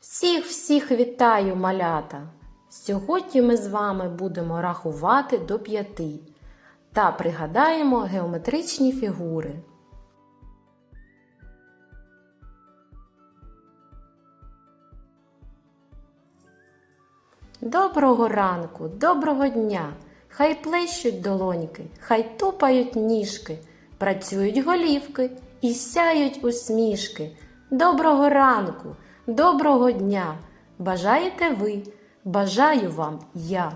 Всіх всіх вітаю, малята! Сьогодні ми з вами будемо рахувати до п'яти та пригадаємо геометричні фігури. Доброго ранку, доброго дня! Хай плещуть долоньки, хай тупають ніжки, працюють голівки і сяють усмішки. Доброго ранку, доброго дня! Бажаєте ви, бажаю вам я.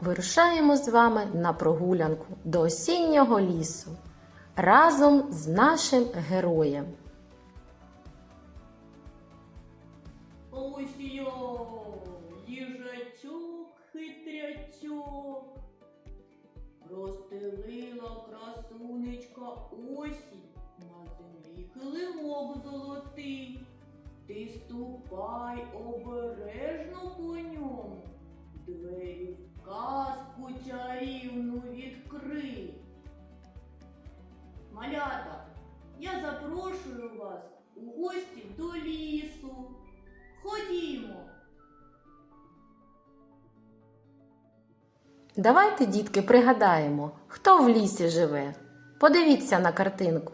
Вирушаємо з вами на прогулянку до осіннього лісу разом з нашим героєм. Ось їжачок хитрячок, розстелила красунечка осінь, золотий. Ти ступай обережно по ньому, двері в казку чарівну відкрий. Малята, я запрошую вас у гості до лісу. Ходімо. Давайте, дітки, пригадаємо, хто в лісі живе. Подивіться на картинку.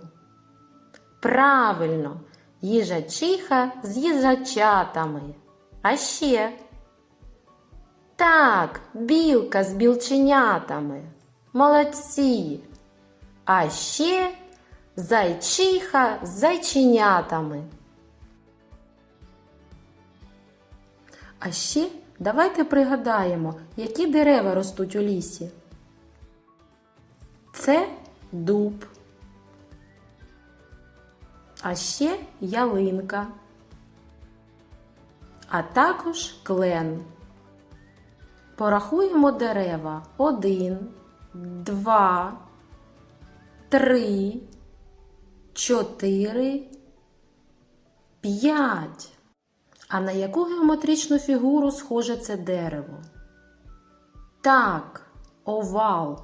Правильно, їжачиха з їжачатами. А ще. Так, білка з білченятами. Молодці. А ще зайчиха з зайченятами. А ще давайте пригадаємо, які дерева ростуть у лісі. Це дуб. А ще ялинка. А також клен. Порахуємо дерева. Один, два, три, чотири, п'ять. А на яку геометричну фігуру схоже це дерево? Так, овал.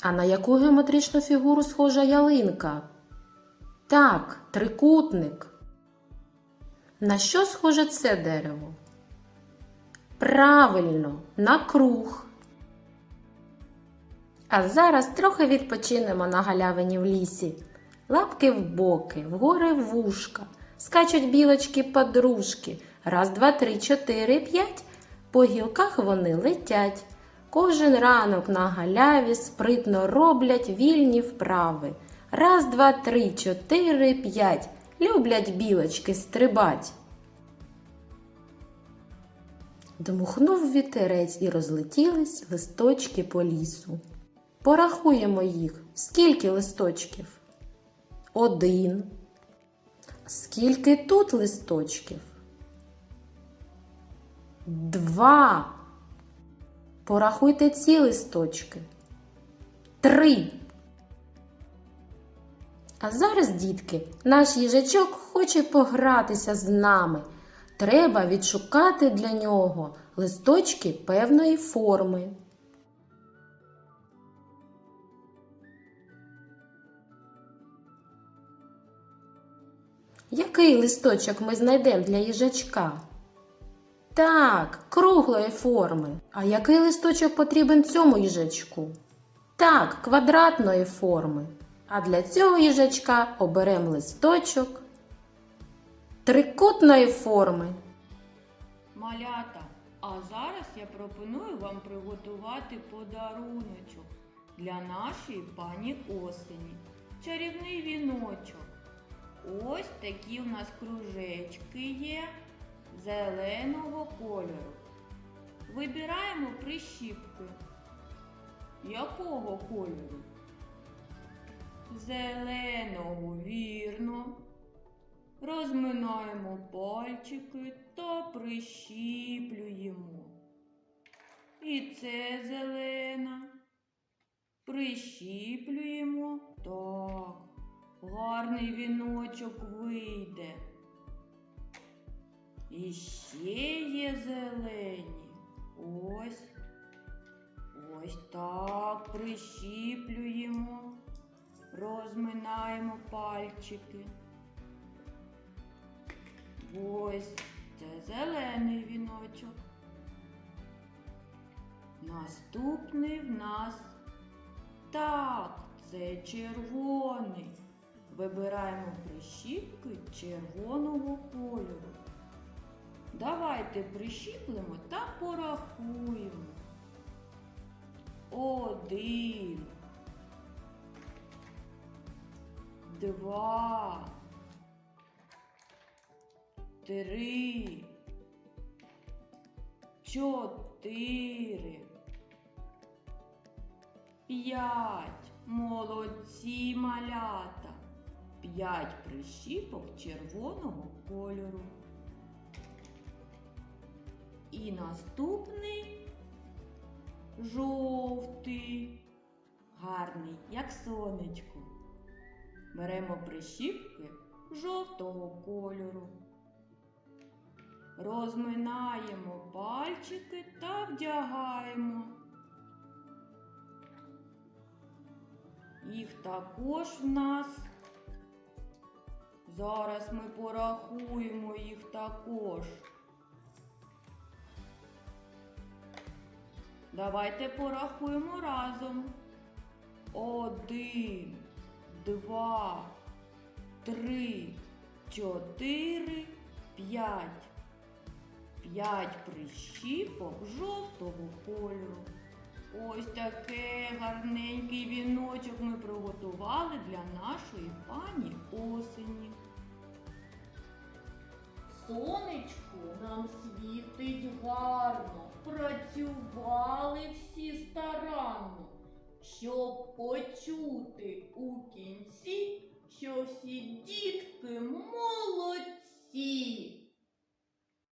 А на яку геометричну фігуру схожа ялинка? Так, трикутник. На що схоже це дерево? Правильно, на круг. А зараз трохи відпочинемо на галявині в лісі. Лапки в боки, вгори вушка. Скачуть білочки подружки. Раз, два, три, чотири, п'ять. По гілках вони летять. Кожен ранок на галяві спритно роблять вільні вправи. Раз, два, три, чотири, п'ять. Люблять білочки стрибать. Дмухнув вітерець і розлетілись листочки по лісу. Порахуємо їх. Скільки листочків? Один. Скільки тут листочків? Два. Порахуйте ці листочки. Три. А зараз, дітки, наш їжачок хоче погратися з нами. Треба відшукати для нього листочки певної форми. Який листочок ми знайдемо для їжачка? Так, круглої форми. А який листочок потрібен цьому їжачку? Так, квадратної форми. А для цього їжачка оберемо листочок трикутної форми. Малята, а зараз я пропоную вам приготувати подаруночок для нашої пані осені. Чарівний віночок. Ось такі в нас кружечки є зеленого кольору. Вибираємо прищіпки. Якого кольору? Зеленого, вірно. Розминаємо пальчики та прищіплюємо. І це зелена. Прищіплюємо. Так. Гарний віночок вийде. І ще є зелені. Ось. Ось так прищіплюємо. Розминаємо пальчики. Ось це зелений віночок. Наступний в нас так, це червоний. Вибираємо прищіпки червоного кольору. Давайте прищіплемо та порахуємо. Один. Два. Три. Чотири. П'ять. Молодці малята. П'ять прищіпок червоного кольору. І наступний жовтий, гарний, як сонечко. Беремо прищіпки жовтого кольору. Розминаємо пальчики та вдягаємо. Їх також в нас. Зараз ми порахуємо їх також. Давайте порахуємо разом. Один, два, три, чотири, п'ять. П'ять прищіпок жовтого кольору. Ось таке гарненький віночок ми приготували для нашої пані осені. Сонечко нам світить гарно, працювали всі старанно, щоб почути у кінці, що всі дітки молодці.